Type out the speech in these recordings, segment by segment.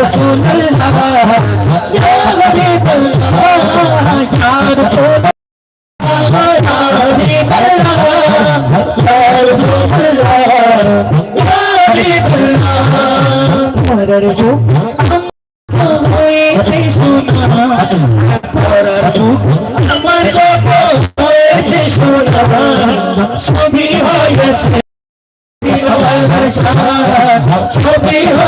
رسول الله يا حبيب الله يا رسول الله يا حبيب الله يا رسول الله يا حبيب الله তোমার বুক হয়েছে সোনা তোমার বুক আমার গপ হয়েছে সোনা সবই হয়েছে ছবি হয়েছে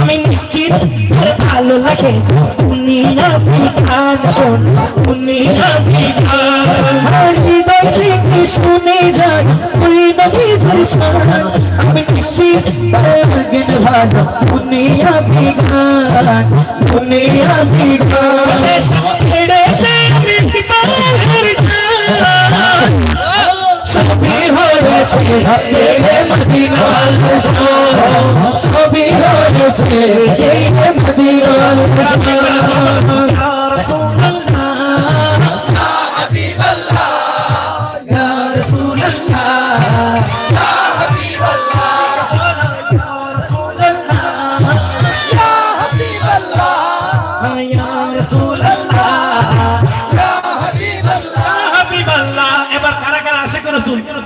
আমি নিশ্চিত তোর ভালো লাগে। কোন? হৃদয় থেকে শুনে যান তুই নবী কৃষ্ণ আমি নিশ্চিত তোর লাগে। ভালো ছেড়ে সবই হয়েছে সবই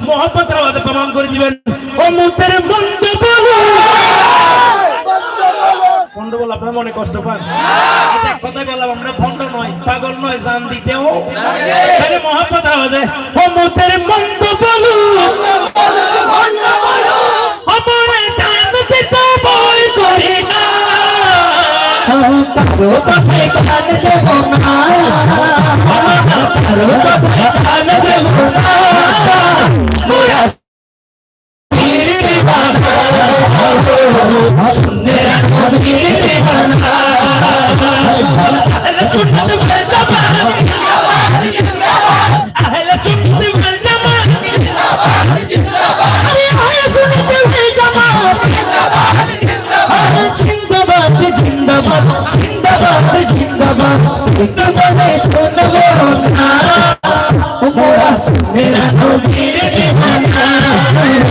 মোহাম্মদ রাওয়াতে প্রমাণ করে দিবেন ও মুতের বন্ধু বলো ভণ্ড বলে আপনার মনে কষ্ট পান কথাই বললাম আমরা ভণ্ড নয় পাগল নয় জান দিতেও তাহলে মোহাম্মদ আওয়াজে ও মুতের বন্ধু বলো জিন্দাবাদ জিন্দাবাদ জিন্দাবাদ তোমারে শুনব না মোরা সুনেরা নবীর দিওয়ানা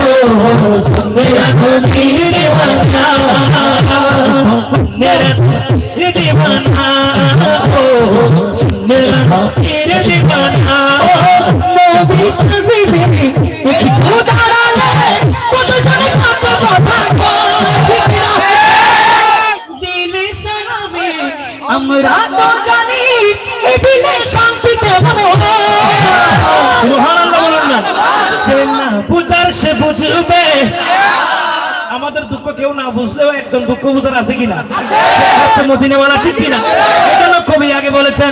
ও সুনেরা নবীর দিওয়ানা সুনেরা নবীর দিওয়ানা ও সুনেরা নবীর দিওয়ানা ও নবী আমরা তো জানি এই শান্তিতে মনে সুবহানাল্লাহ বলুন না। যে বুঝার, সে বুঝবে। আমাদের দুঃখ কেউ না বুঝলেও একদম দুঃখ বুঝার আছে কিনা? হচ্ছে মদিনাওয়ালা ঠিক কিনা? এজন্য কবি আগে বলেছেন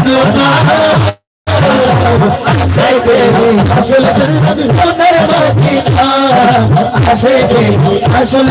আসল আসল